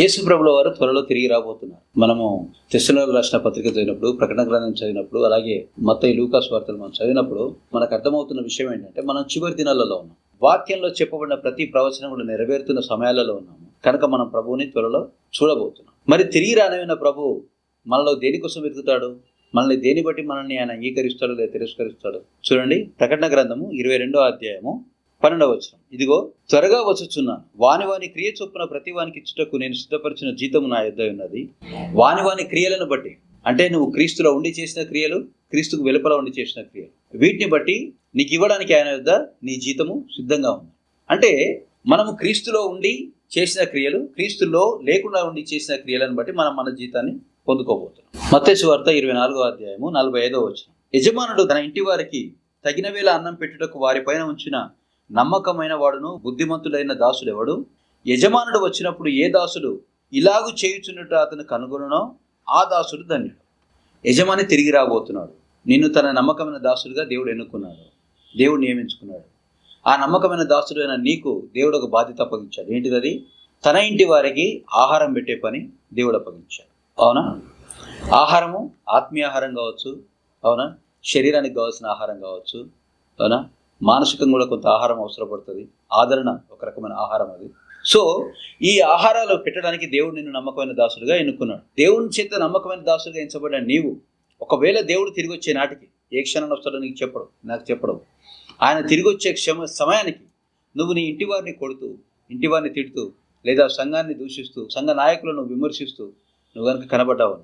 యేసు ప్రభుల వారు త్వరలో తిరిగి రాబోతున్నారు. మనము తెస్సలో రాసిన పత్రిక చదివినప్పుడు ప్రకటన గ్రంథం చదివినప్పుడు అలాగే మొత్తం లూకాస్ వార్తలు మనం చదివినప్పుడు మనకు అర్థమవుతున్న విషయం ఏంటంటే మనం చివరి దినాలలో ఉన్నాం. వాక్యంలో చెప్పబడిన ప్రతి ప్రవచనం కూడా నెరవేరుతున్న సమయాలలో ఉన్నాము. కనుక మనం ప్రభువుని త్వరలో చూడబోతున్నాం. మరి తిరిగి రానమైన ప్రభు మనలో దేనికోసం వెతుకుతాడు? మనల్ని దేని బట్టి మనల్ని ఆయన అంగీకరిస్తాడు లేదా తిరస్కరిస్తాడు? చూడండి ప్రకటన గ్రంథము ఇరవై రెండో అధ్యాయము పన్నెండవ వచనం. ఇదిగో త్వరగా వచ్చుచున్నాను. వాని వాని క్రియ చొప్పున ప్రతి వానికి ఇచ్చుటకు నేను సిద్ధపరిచిన జీతము నా యొద్ద ఉన్నది. వాని వాని క్రియలను బట్టి అంటే నువ్వు క్రీస్తులో ఉండి చేసిన క్రియలు క్రీస్తుకు వెలుపల ఉండి చేసిన క్రియలు వీటిని బట్టి నీకు ఇవ్వడానికి ఆయన యొద్ద నీ జీతము సిద్ధంగా ఉంది. అంటే మనము క్రీస్తులో ఉండి చేసిన క్రియలు క్రీస్తులో లేకుండా ఉండి చేసిన క్రియలను బట్టి మనం మన జీతాన్ని పొందుకోబోతున్నాం. మత్తేసు వార్త ఇరవై నాలుగో అధ్యాయము నలభై ఐదో వచ్చిన యజమానుడు తన ఇంటి వారికి తగిన వేళ అన్నం పెట్టుటకు వారిపైన ఉంచిన నమ్మకమైన వాడును బుద్ధిమంతుడైన దాసుడు ఎవడు యజమానుడు వచ్చినప్పుడు ఏ దాసుడు ఇలాగు చేయుచున్నట్టు అతను కనుగొననో ఆ దాసుడు ధన్యుడు. యజమాని తిరిగి రాబోతున్నాడు. నిన్ను తన నమ్మకమైన దాసుడిగా దేవుడు ఎన్నుకున్నాడు. దేవుడు నియమించుకున్నాడు. ఆ నమ్మకమైన దాసుడు అయిన నీకు దేవుడు ఒక బాధ్యత అప్పగించాడు. ఏంటిది అది? తన ఇంటి వారికి ఆహారం పెట్టే పని దేవుడు అప్పగించాడు. అవునా? ఆహారము ఆత్మీయ ఆహారం కావచ్చు. అవునా? శరీరానికి కావాల్సిన ఆహారం కావచ్చు. అవునా? మానసికంగా కూడా కొంత ఆహారం అవసరపడుతుంది. ఆదరణ ఒక రకమైన ఆహారం అది. సో ఈ ఆహారాలు పెట్టడానికి దేవుడు నిన్ను నమ్మకమైన దాసుడుగా ఎన్నుకున్నాడు. దేవుని చేత నమ్మకమైన దాసుడుగా ఎంచబడిన నీవు ఒకవేళ దేవుడు తిరిగి వచ్చే నాటికి ఏ క్షణం వస్తాడో నీకు చెప్పడు నాకు చెప్పడం. ఆయన తిరిగి వచ్చే క్షమ సమయానికి నువ్వు నీ ఇంటి వారిని కొడుతూ ఇంటి వారిని తిడుతూ లేదా సంఘాన్ని దూషిస్తూ సంఘ నాయకులను విమర్శిస్తూ నువ్వు కనుక కనబడ్డావు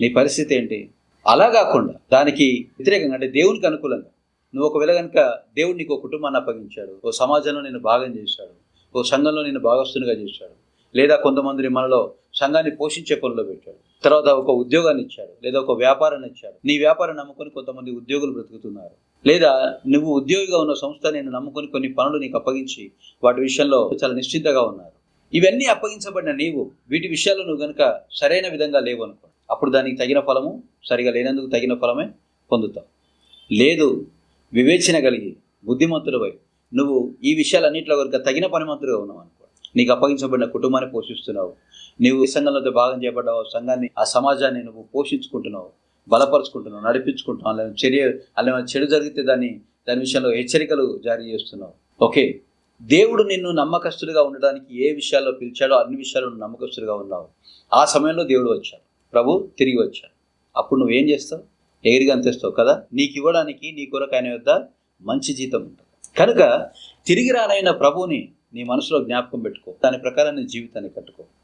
నీ పరిస్థితి ఏంటి? అలా కాకుండా దానికి వ్యతిరేకంగా అంటే దేవునికి అనుకూలంగా నువ్వు ఒకవేళ కనుక దేవుడు నీకు ఒక కుటుంబాన్ని అప్పగించాడు ఓ సమాజంలో నేను భాగం చేశాడు ఓ సంఘంలో నేను భాగస్తునిగా చేశాడు లేదా కొంతమందిని మనలో సంఘాన్ని పోషించే పనిలో పెట్టాడు తర్వాత ఒక ఉద్యోగాన్ని ఇచ్చాడు లేదా ఒక వ్యాపారాన్ని ఇచ్చాడు నీ వ్యాపారం నమ్ముకొని కొంతమంది ఉద్యోగులు బ్రతుకుతున్నారు లేదా నువ్వు ఉద్యోగిగా ఉన్న సంస్థ నేను నమ్ముకొని కొన్ని పనులు నీకు అప్పగించి వాటి విషయంలో చాలా నిశ్చింతగా ఉన్నారు. ఇవన్నీ అప్పగించబడిన నీవు వీటి విషయాల్లో నువ్వు కనుక సరైన విధంగా లేవు అనుకో. అప్పుడు దానికి తగిన ఫలము సరిగా లేనందుకు తగిన ఫలమే పొందుతావు. లేదు వివేచన కలిగి బుద్ధిమంతులవై నువ్వు ఈ విషయాలన్నింటిలో కనుక తగిన పనిమంతుడిగా ఉన్నావు అనుకో. నీకు అప్పగించబడిన కుటుంబాన్ని పోషిస్తున్నావు. నీవు సంఘంలో భాగం చేయబడ్డావు. సంఘాన్ని ఆ సమాజాన్ని నువ్వు పోషించుకుంటున్నావు. బలపరుచుకుంటున్నావు. నడిపించుకుంటున్నావు. అలా చర్య అలా చెడు జరిగితే దాన్ని దాని విషయంలో హెచ్చరికలు జారీ చేస్తున్నావు. ఓకే. దేవుడు నిన్ను నమ్మకస్తుడిగా ఉండడానికి ఏ విషయాల్లో పిలిచాడో అన్ని విషయాల్లో నమ్మకస్తుడిగా ఉన్నావు. ఆ సమయంలో దేవుడు వచ్చాడు. ప్రభు తిరిగి వచ్చాడు. అప్పుడు నువ్వేం చేస్తావు? ఎగిరిగా అంతేస్తావు కదా? నీకు ఇవ్వడానికి నీ కొరకు ఆయన యొద్ద మంచి జీతం ఉంటుంది. కనుక తిరిగి రానైన ప్రభువుని నీ మనసులో జ్ఞాపకం పెట్టుకో. దాని ప్రకారం నీ జీవితాన్ని కట్టుకో.